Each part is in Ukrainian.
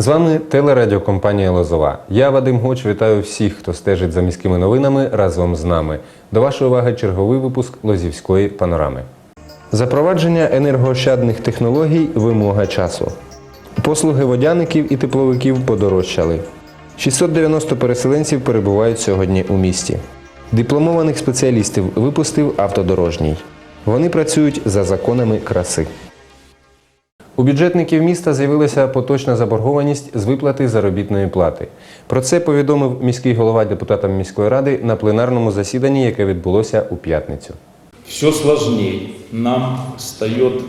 З вами телерадіокомпанія Лозова. Я Вадим Гоч вітаю всіх, хто стежить за міськими новинами разом з нами. До вашої уваги черговий випуск Лозівської панорами. Запровадження енергоощадних технологій вимога часу. Послуги водяників і тепловиків подорожчали. 690 переселенців перебувають сьогодні у місті. Дипломованих спеціалістів випустив автодорожній. Вони працюють за законами краси. У бюджетників міста з'явилася поточна заборгованість з виплати заробітної плати. Про це повідомив міський голова депутатам міської ради на пленарному засіданні, яке відбулося у п'ятницю. все сложнее нам встает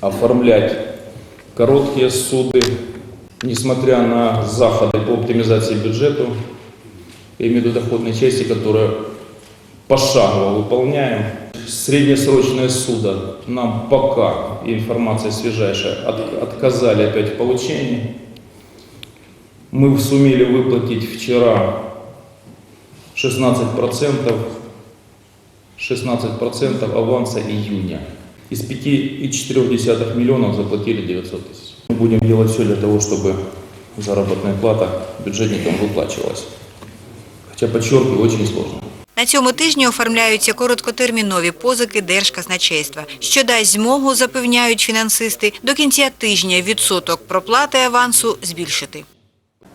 оформлять короткие суды, несмотря на заходы по оптимизации бюджета, я имею в виду доходной части, которую пошагово выполняем. Среднесрочное суда нам пока, информация свежайшая, от- отказали опять в получении. Мы сумели выплатить вчера 16% 16% аванса июня. Из 5,4 миллионов заплатили 900 тысяч. Мы будем делать все для того, чтобы заработная плата бюджетникам выплачивалась. Хотя, подчеркиваю, очень сложно. На цьому тижні оформляються короткотермінові позики Держказначейства, що дасть змогу, запевняють фінансисти, до кінця тижня відсоток проплати авансу збільшити.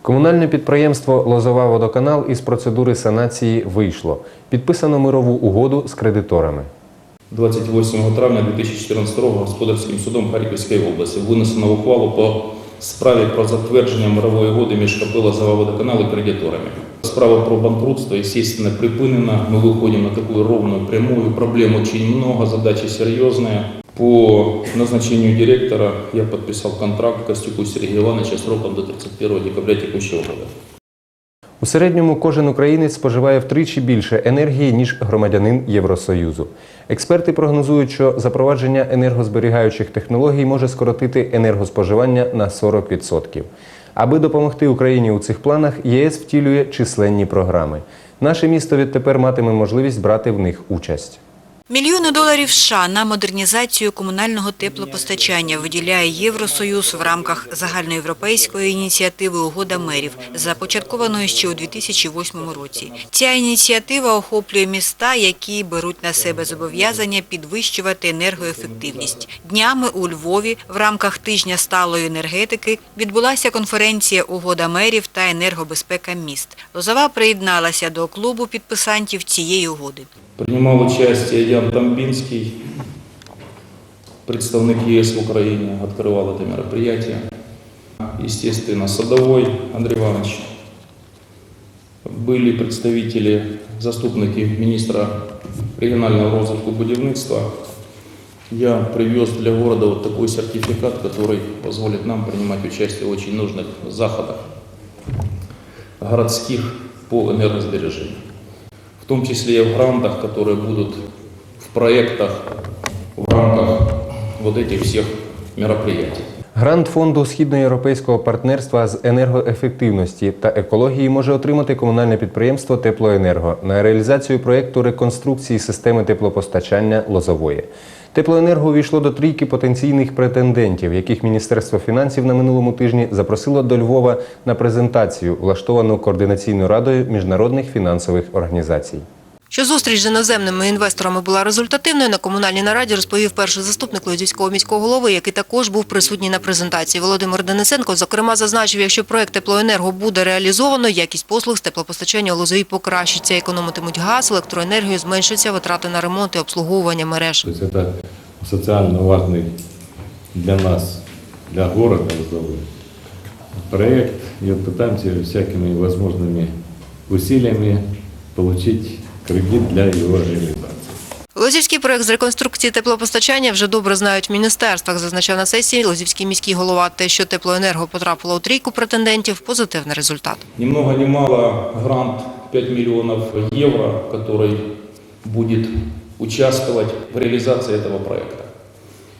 Комунальне підприємство Лозова водоканал із процедури санації вийшло. Підписано мирову угоду з кредиторами. 28 травня 2014 року Господарським судом Харківської області винесено ухвалу по справі про затвердження мирової угоди між КП «Лозова водоканал і кредиторами. Справа про банкротство, естественно, припинена. Мы выходим на такую ровную, прямую. Проблем очень много, задача серьезная. По назначению директора я подписал контракт Костюку Сергею Ивановича сроком до 31 декабря текущего года. У середньому кожен українець споживає втричі більше енергії, ніж громадянин Євросоюзу. Експерти прогнозують, що запровадження енергозберігаючих технологій може скоротити енергоспоживання на 40%. Аби допомогти Україні у цих планах, ЄС втілює численні програми. Наше місто відтепер матиме можливість брати в них участь. Мільйони доларів США на модернізацію комунального теплопостачання виділяє Євросоюз в рамках загальноєвропейської ініціативи «Угода мерів», започаткованої ще у 2008 році. Ця ініціатива охоплює міста, які беруть на себе зобов'язання підвищувати енергоефективність. Днями у Львові в рамках тижня сталої енергетики відбулася конференція «Угода мерів» та енергобезпека міст. Лозова приєдналася до клубу підписантів цієї угоди. Принимал участие Ян Тамбинский, представник ЕС в Украине, открывал это мероприятие. Естественно, Садовой Андрей Иванович. Были представители, заступники министра регионального розвитку будівництва. Я привез для города вот такой сертификат, который позволит нам принимать участие в очень нужных заходах городских по энергосбережению в том числе и в грантах, которые будут проектах в рамках вот этих всех мероприятий. Грант фонду східноєвропейського партнерства з енергоефективності та екології може отримати комунальне підприємство Теплоенерго на реалізацію проєкту реконструкції системи теплопостачання Лозової. Теплоенерго увійшло до трійки потенційних претендентів, яких Міністерство фінансів на минулому тижні запросило до Львова на презентацію, влаштовану координаційною радою міжнародних фінансових організацій. Що зустріч з іноземними інвесторами була результативною, на комунальній нараді розповів перший заступник Лозівського міського голови, який також був присутній на презентації. Володимир Денисенко, зокрема, зазначив, якщо проект теплоенерго буде реалізовано, якість послуг з теплопостачання у Лозові покращиться, економитимуть газ, електроенергію, зменшаться витрати на ремонт і обслуговування мереж. То есть это социально важный для нас, для города Лозовой проект. И вот пытаемся всякими возможными усилиями получить кредит для его реализации. Лозівський проект з реконструкції теплопостачання вже добре знають в міністерствах, зазначав на сесії Лозівський міський голова. Те, що теплоенерго потрапило у трійку претендентів, позитивний результат. Ни много ни мало грант 5 миллионов евро, который будет участвовать в реализации этого проекта.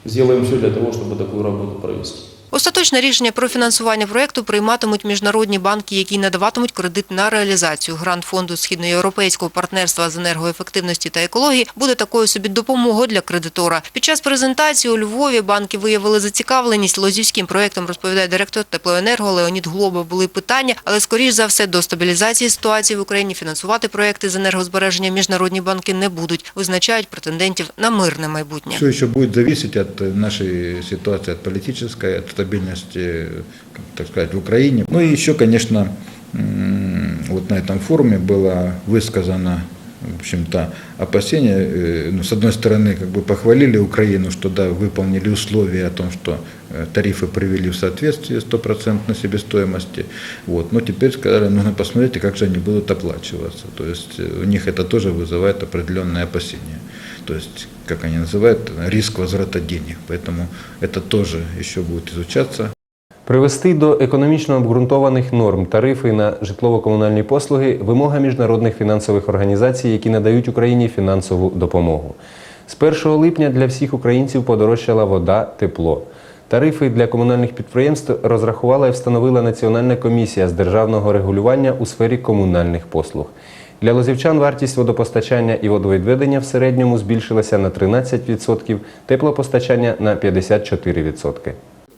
Сделаем все для того, чтобы такую работу провести. Остаточне рішення про фінансування проєкту прийматимуть міжнародні банки, які надаватимуть кредит на реалізацію. Грант фонду східноєвропейського партнерства з енергоефективності та екології буде такою собі допомогою для кредитора. Під час презентації у Львові банки виявили зацікавленість лозівським проєктом, розповідає директор теплоенерго Леонід Глоба. Були питання, але скоріш за все до стабілізації ситуації в Україні фінансувати проєкти з енергозбереження міжнародні банки не будуть. Визначають претендентів на мирне майбутнє. Все еще будет зависеть от э, нашей ситуации, от политической, от стабильности, так сказать, в Украине. Ну и еще, конечно, вот на этом форуме было высказано в общем-то, опасения. Э, Ну, с одной стороны, как бы похвалили Украину, что да, выполнили условия о том, что э, тарифы привели в соответствие 100% себестоимости. Вот. Но теперь сказали, нужно посмотреть, как же они будут оплачиваться. То есть э, у них это тоже вызывает определенные опасения. То есть, как они называют, риск возврата денег. Поэтому это тоже еще будет изучаться. Привести до економічно обґрунтованих норм тарифи на житлово-комунальні послуги вимога міжнародних фінансових організацій, які надають Україні фінансову допомогу. З 1 липня для всіх українців подорожчала вода, тепло. Тарифи для комунальних підприємств розрахувала і встановила Національна комісія з державного регулювання у сфері комунальних послуг. Для лозівчан вартість водопостачання і водовідведення в середньому збільшилася на 13%, теплопостачання на 54%.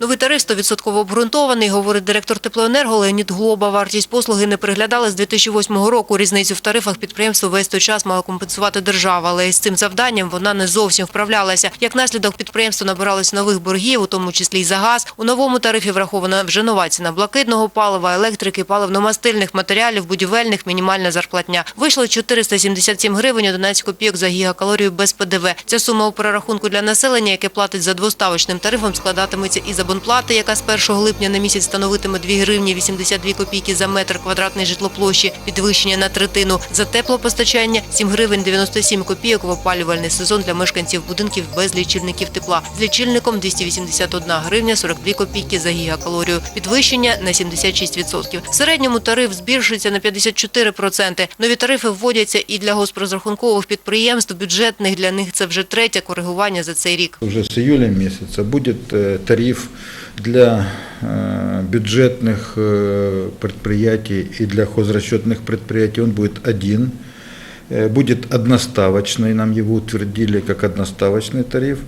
Новий тариф 100% обґрунтований, говорить директор теплоенерго Леонід Глоба. Вартість послуги не приглядали з 2008 року. Різницю в тарифах підприємство весь той час мала компенсувати держава, але із цим завданням вона не зовсім вправлялася. Як наслідок підприємство набиралось нових боргів, у тому числі й за газ. У новому тарифі врахована вже нова ціна блакитного палива, електрики, паливно-мастильних матеріалів, будівельних, мінімальна зарплатня. Вийшло 477 гривень 11 копійок за гігакалорію без ПДВ. Ця сума у перерахунку для населення, яке платить за двоставочним тарифом, складатиметься із абонплати, яка з 1 липня на місяць становитиме 2 гривні 82 копійки за метр квадратний житлоплощі, підвищення на третину. За теплопостачання 7 гривень 97 копійок в опалювальний сезон для мешканців будинків без лічильників тепла. З лічильником 281 гривня 42 копійки за гігакалорію. Підвищення на 76%. В середньому тариф збільшується на 54%. Нові тарифи вводяться і для госпрозрахункових підприємств, бюджетних. Для них це вже третє коригування за цей рік. Уже с июля месяца будет э, тариф для э, бюджетных э, предприятий и для хозрасчетных предприятий. Он будет один. Э, Будет одноставочный, нам его утвердили как одноставочный тариф.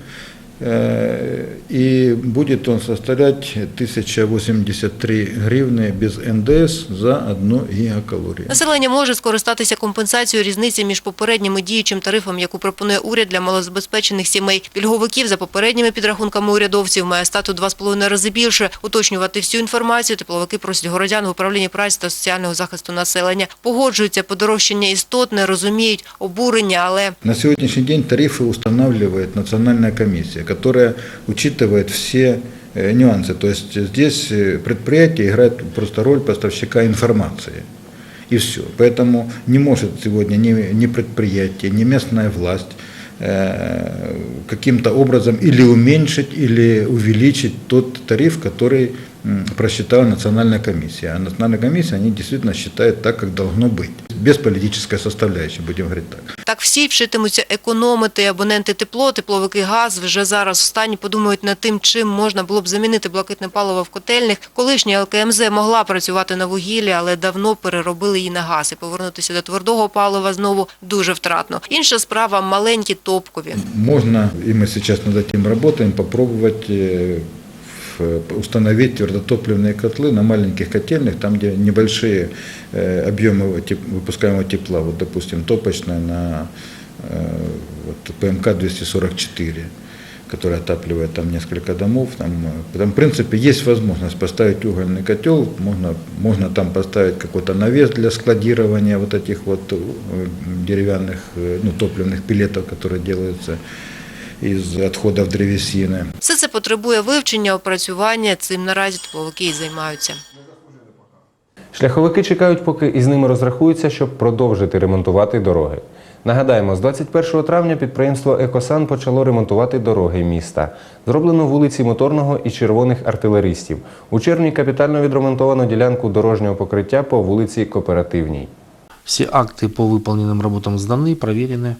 Э, И будет он составлять 1083 гривны без НДС за одну гигакалорию. Населення може скористатися компенсацією різниці між попереднім і діючим тарифом, яку пропонує уряд для малозабезпечених сімей. Пільговиків за попередніми підрахунками урядовців має стати у два з половиною рази більше. Уточнювати всю інформацію тепловики просять городян в управлінні праці та соціального захисту населення. Погоджуються, подорожчання істотне, розуміють обурення, але На сегодняшний день тарифы устанавливает национальная комиссия, Которая учитывает все э, нюансы. То есть здесь э, предприятие играет просто роль поставщика информации. И все. Поэтому не может сегодня ни, ни предприятие, ни местная власть э, каким-то образом или уменьшить, или увеличить тот тариф, который просчитала Национальная комиссия. А Национальная комиссия, они действительно считают так, как должно быть. Без политической составляющей, будем говорить так. Так всі вчитимуться економити. Абоненти тепло, тепловики газ вже зараз в стані подумають над тим, чим можна було б замінити блакитне паливо в котельних. Колишня ЛКМЗ могла працювати на вугіллі, але давно переробили її на газ. І повернутися до твердого палива знову дуже втратно. Інша справа – маленькі топкові. Можно, и мы сейчас над этим работаем, попробовать э, в- установить твердотопливные котлы на маленьких котельных, там, где небольшие э, объемы выпускаемого тепла, вот, допустим, топочная на э, вот, ПМК-244, которая отапливает там несколько домов. Там, э, там, в принципе, есть возможность поставить угольный котел, можно, можно там поставить какой-то навес для складирования вот этих вот э, деревянных э, ну, топливных пилетов, которые делаются из отходов древесины. Все це потребує вивчення, опрацювання. Цим наразі тепловики і займаються. Шляховики чекають, поки із ними розрахуються, щоб продовжити ремонтувати дороги. Нагадаємо, з 21 травня підприємство Екосан почало ремонтувати дороги міста. Зроблено вулиці Моторного і Червоних артилеристів. У червні капітально відремонтовано ділянку дорожнього покриття по вулиці Кооперативній. Все акты по выполненным работам сданы, проверены.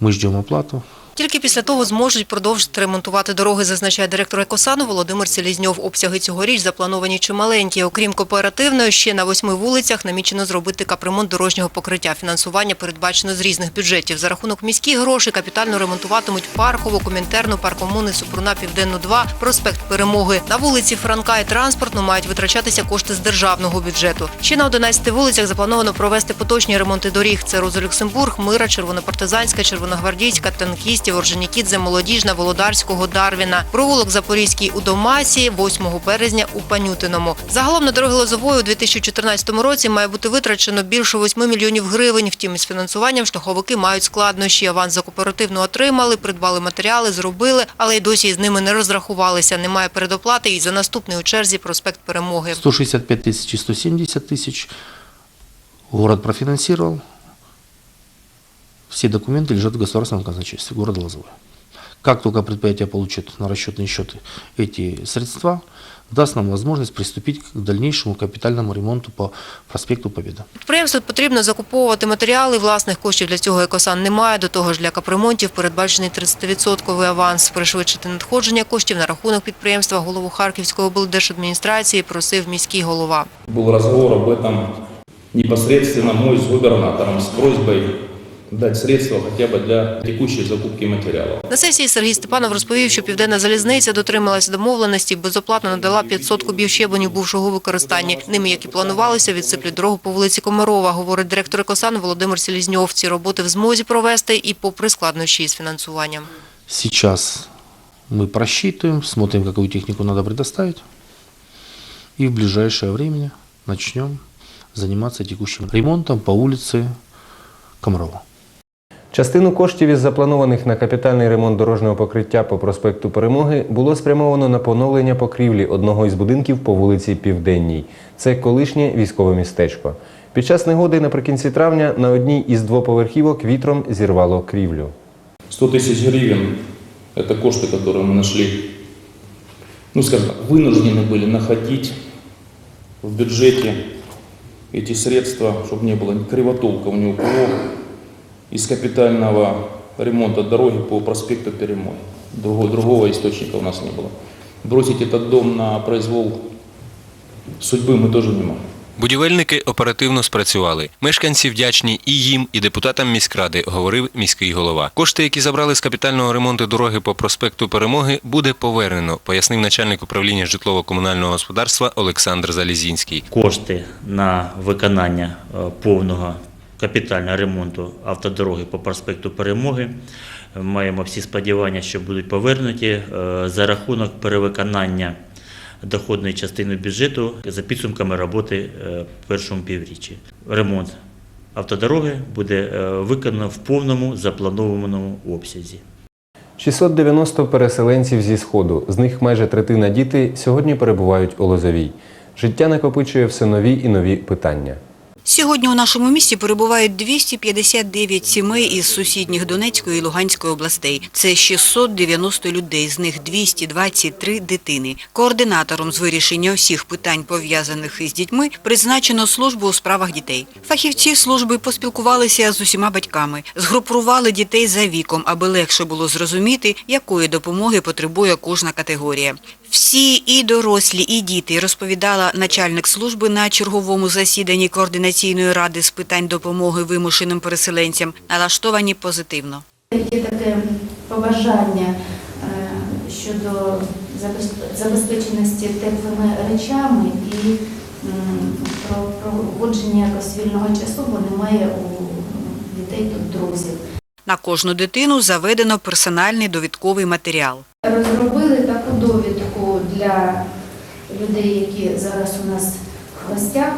Мы ждем оплату. Тільки після того зможуть продовжити ремонтувати дороги, зазначає директор Екосану Володимир Селізньов. Обсяги цьогоріч заплановані чималенькі. Окрім кооперативної, ще на восьми вулицях намічено зробити капремонт дорожнього покриття. Фінансування передбачено з різних бюджетів. За рахунок міських грошей капітально ремонтуватимуть Паркову, Комінтерну, Паркомуни, Супруна, Південну 2, проспект Перемоги. На вулиці Франка і транспортну мають витрачатися кошти з державного бюджету. Ще на 11 вулицях заплановано провести поточні ремонти доріг. Це Роза Люксембург, Мира, Червонопартизанська, Червоногвардійська, Танкістів, Орджонікідзе, Молодіжна, Володарського, Дарвіна, провулок Запорізький у Домасі, 8 березня у Панютиному. Загалом на дороги Лозової у 2014 році має бути витрачено більше 8 мільйонів гривень. Втім, із фінансуванням шляховики мають складнощі. Аванс за кооперативну отримали, придбали матеріали, зробили, але й досі з ними не розрахувалися. Немає передоплати і за наступний у черзі проспект Перемоги. 165 тысяч и 170 тысяч город профинансировал. Все документы лежат в государственном казначействе города Лозовой. Как только предприятие получит на расчетные счеты эти средства, даст нам возможность приступить к дальнейшему капитальному ремонту по проспекту Победа. Підприємству потрібно закуповувати матеріали. Власних коштів для цього екосан немає. До того ж, для капремонтів передбачений 30% аванс. Пришвидшити надходження коштів на рахунок підприємства голову Харківської облдержадміністрації просив міський голова. Был разговор об этом непосредственно мой с губернатором с просьбой дать средства хотя бы для текущей закупки материалов. На сесії Сергій Степанов розповів, що південна залізниця дотрималася домовленості і безоплатно надала 500 кубів щебеню бувшого використання. Ними, як і планувалося, відсиплють дорогу по вулиці Комарова, говорить директор Екосан Володимир Селізньов. Ці роботи в змозі провести і попри складнощі з фінансуванням. Сейчас мы просчитываем, смотрим, какую технику надо предоставить. И в ближайшее время начнем заниматься текущим ремонтом по улице Комарова. Частину коштів із запланованих на капітальний ремонт дорожнього покриття по проспекту Перемоги було спрямовано на поновлення покрівлі одного із будинків по вулиці Південній. Це колишнє військове містечко. Під час негоди наприкінці травня на одній із двоповерхівок вітром зірвало крівлю. 100 тысяч гривен – это кошты, которые мы нашли, ну, скажем так, вынуждены были находить в бюджете эти средства, чтобы не было кривотолков ни у кого, из капитального ремонта дороги по проспекту Перемой. Другого, другого источника у нас не было. Бросить этот дом на произвол судьбы мы тоже не можем. Будівельники оперативно спрацювали. Мешканці вдячні і їм, і депутатам міськради, говорив міський голова. Кошти, які забрали з капітального ремонту дороги по проспекту Перемоги, буде повернено, пояснив начальник управління житлово-комунального господарства Олександр Залізінський. кошти на виконання е, повного капітального ремонту автодороги по проспекту Перемоги. Маємо всі сподівання, що будуть повернуті е, за рахунок перевиконання доходної частини бюджету за підсумками роботи е, в першому півріччі. Ремонт автодороги буде е, виконано в повному запланованому обсязі. 690 переселенців зі Сходу, з них майже третина діти, сьогодні перебувають у Лозовій. Життя накопичує все нові і нові питання. Сьогодні у нашому місті перебувають 259 сімей із сусідніх Донецької і Луганської областей. Це 690 людей, з них 223 дитини. Координатором з вирішення усіх питань, пов'язаних із дітьми, призначено службу у справах дітей. Фахівці служби поспілкувалися з усіма батьками, згрупували дітей за віком, аби легше було зрозуміти, якої допомоги потребує кожна категорія. Всі і дорослі, і діти, розповідала начальник служби на черговому засіданні координаційної ради з питань допомоги вимушеним переселенцям, налаштовані позитивно. Є таке побажання е, щодо забез- забезпеченості теплими речами і про проводження якось вільного часу, бо немає у дітей тут друзів. На кожну дитину заведено персональний довідковий матеріал. Розробили таку довідку для людей, які зараз у нас в гостях,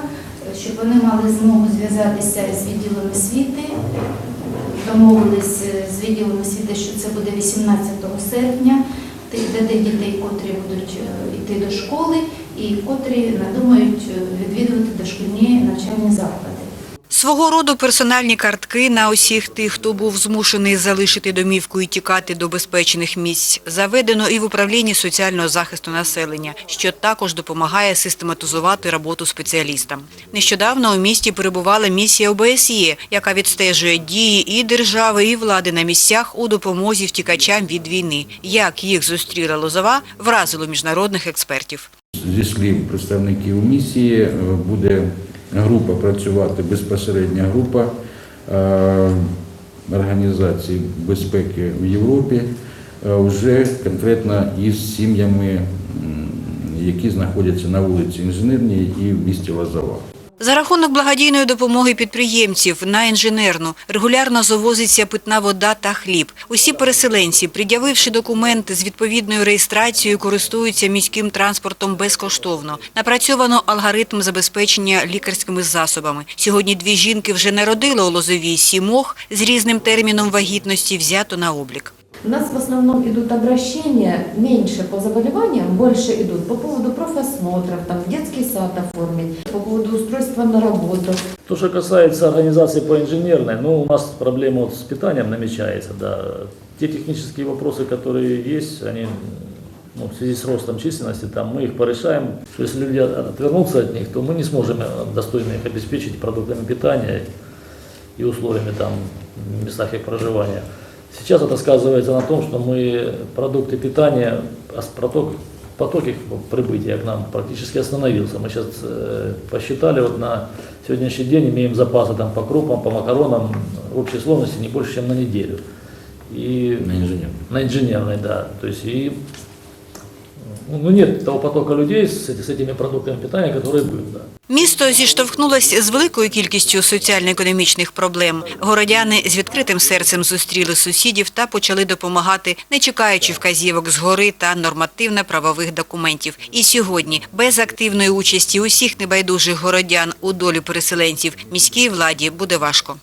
щоб вони мали змогу зв'язатися з відділом освіти. Домовились з відділом освіти, що це буде 18 серпня, для тих дітей, котрі будуть е, йти до школи і котрі надумають е, відвідувати дошкільні навчальні заклади. Свого роду персональні картки на усіх тих, хто був змушений залишити домівку і тікати до безпечних місць, заведено і в управлінні соціального захисту населення, що також допомагає систематизувати роботу спеціалістам. Нещодавно у місті перебувала місія ОБСЄ, яка відстежує дії і держави, і влади на місцях у допомозі втікачам від війни. Як їх зустріла Лозова, вразило міжнародних експертів. Зі слів представників місії е, буде група працювати, безпосередня група е, Організації безпеки в Європі е, вже конкретно із сім'ями, які знаходяться на вулиці Інженерній і в місті Лозова. За рахунок благодійної допомоги підприємців на інженерну регулярно завозиться питна вода та хліб. Усі переселенці, пред'явивши документи з відповідною реєстрацією, користуються міським транспортом безкоштовно. Напрацьовано алгоритм забезпечення лікарськими засобами. Сьогодні дві жінки вже народили у Лозовій сімох з різним терміном вагітності взято на облік. У нас в основном идут обращения меньше по заболеваниям, больше идут по поводу профосмотров, там, детский сад оформить, по поводу устройства на работу. То, что касается организации по инженерной, ну, у нас проблема вот с питанием намечается, да. Те технические вопросы, которые есть, они ну, в связи с ростом численности, там, мы их порешаем. Если люди отвернутся от них, то мы не сможем э, достойно их обеспечить продуктами питания и условиями там, в местах их проживания. Сейчас это сказывается на том, что мы продукты питания, а проток, поток их прибытия к нам практически остановился. Мы сейчас э, посчитали, вот на сегодняшний день имеем запасы там, по крупам, по макаронам в общей сложности не больше, чем на неделю. И На інженер. на инженерной, да. То есть и ну, нет того потока людей с, эти- с этими продуктами питания, который был, да. Місто зіштовхнулося з великою кількістю соціально-економічних проблем. Городяни з відкритим серцем зустріли сусідів та почали допомагати, не чекаючи вказівок згори та нормативно-правових документів. І сьогодні, без активної участі усіх небайдужих городян у долі переселенців, міській владі буде важко.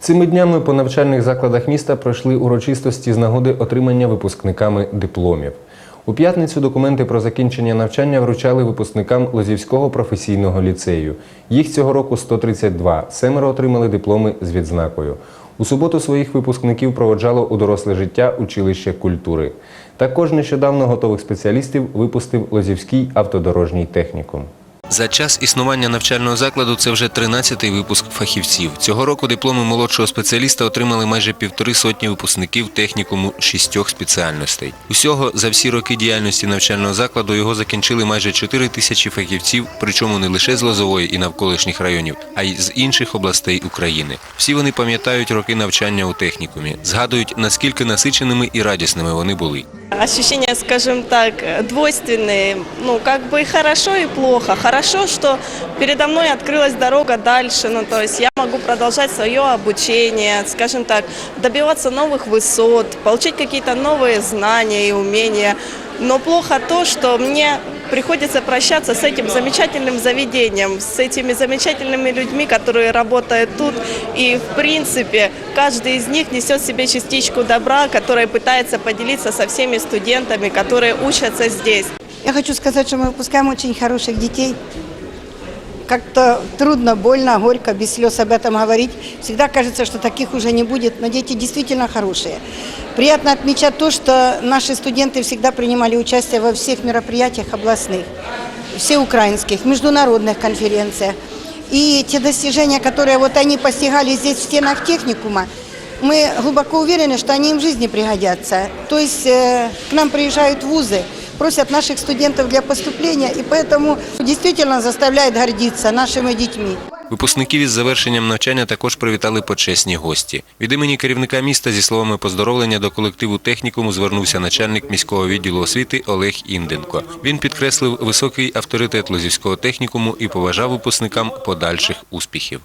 Цими днями по навчальних закладах міста пройшли урочистості з нагоди отримання випускниками дипломів. У п'ятницю документи про закінчення навчання вручали випускникам Лозівського професійного ліцею. Їх цього року 132. Семеро отримали дипломи з відзнакою. У суботу своїх випускників проводжало у доросле життя училище культури. Також нещодавно готових спеціалістів випустив Лозівський автодорожній технікум. За час існування навчального закладу це вже 13-й випуск фахівців. Цього року дипломи молодшого спеціаліста отримали майже півтори сотні випускників технікуму шістьох спеціальностей. Усього за всі роки діяльності навчального закладу його закінчили майже 4 тисячі фахівців, причому не лише з Лозової і навколишніх районів, а й з інших областей України. Всі вони пам'ятають роки навчання у технікумі, згадують, наскільки насиченими і радісними вони були. Ощущения, скажем так, двойственные. Ну, как бы и хорошо, и плохо. Хорошо, что передо мной открылась дорога дальше. Ну, то есть я могу продолжать свое обучение, скажем так, добиваться новых высот, получить какие-то новые знания и умения. Но плохо то, что мне приходится прощаться с этим замечательным заведением, с этими замечательными людьми, которые работают тут. И, в принципе, каждый из них несет в себе частичку добра, которая пытается поделиться со всеми студентами, которые учатся здесь. Я хочу сказать, что мы выпускаем очень хороших детей. Как-то трудно, больно, горько, без слез об этом говорить. Всегда кажется, что таких уже не будет, но дети действительно хорошие. Приятно отмечать то, что наши студенты всегда принимали участие во всех мероприятиях областных, всеукраинских, международных конференциях. И те достижения, которые вот они постигали здесь в стенах техникума, мы глубоко уверены, что они им в жизни пригодятся. То есть э, к нам приезжают вузы, просят наших студентов для поступления, и поэтому действительно заставляет гордиться нашими детьми. Випускників із завершенням навчання також привітали почесні гості. Від імені керівника міста зі словами поздоровлення до колективу технікуму звернувся начальник міського відділу освіти Олег Інденко. Він підкреслив високий авторитет Лозівського технікуму і поважав випускникам подальших успіхів.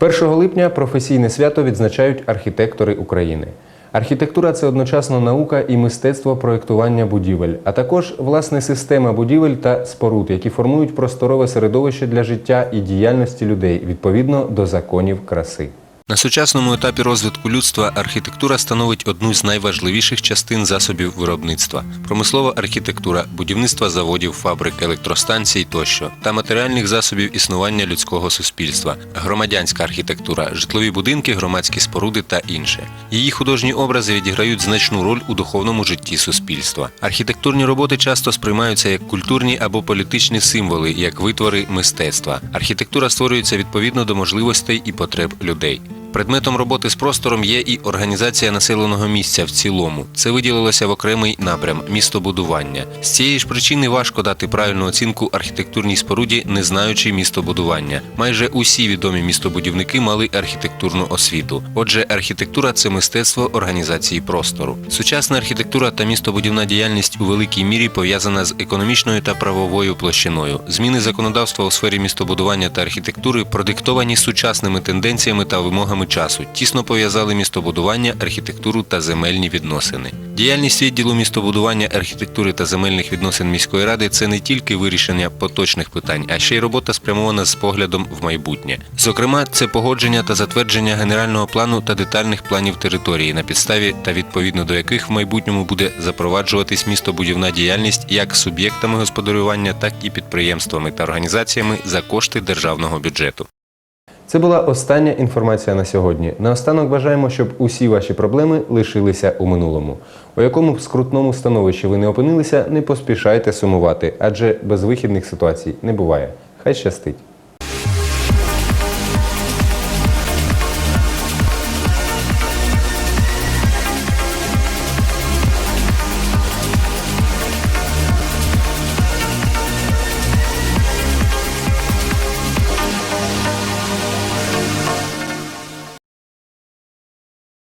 1 липня професійне свято відзначають архітектори України. Архітектура це одночасно наука і мистецтво проєктування будівель, а також власне система будівель та споруд, які формують просторове середовище для життя і діяльності людей відповідно до законів краси. На сучасному етапі розвитку людства архітектура становить одну з найважливіших частин засобів виробництва: промислова архітектура, будівництва заводів, фабрик, електростанцій тощо та матеріальних засобів існування людського суспільства, громадянська архітектура, житлові будинки, громадські споруди та інше. Її художні образи відіграють значну роль у духовному житті суспільства. Архітектурні роботи часто сприймаються як культурні або політичні символи, як витвори мистецтва. Архітектура створюється відповідно до можливостей і потреб людей. Предметом роботи з простором є і організація населеного місця в цілому. Це виділилося в окремий напрям містобудування. З цієї ж причини важко дати правильну оцінку архітектурній споруді, не знаючи містобудування. Майже усі відомі містобудівники мали архітектурну освіту. Отже, архітектура це мистецтво організації простору. Сучасна архітектура та містобудівна діяльність у великій мірі пов'язана з економічною та правовою площиною. Зміни законодавства у сфері містобудування та архітектури продиктовані сучасними тенденціями та вимогами часу, тісно пов'язали містобудування, архітектуру та земельні відносини. Діяльність відділу містобудування, архітектури та земельних відносин міської ради це не тільки вирішення поточних питань, а ще й робота спрямована з поглядом в майбутнє. Зокрема, це погодження та затвердження генерального плану та детальних планів території, на підставі та відповідно до яких в майбутньому буде запроваджуватись містобудівна діяльність як суб'єктами господарювання, так і підприємствами та організаціями за кошти державного бюджету. Це була остання інформація на сьогодні. Наостанок бажаємо, щоб усі ваші проблеми лишилися у минулому. У якому б скрутному становищі ви не опинилися, не поспішайте сумувати, адже безвихідних ситуацій не буває. Хай щастить!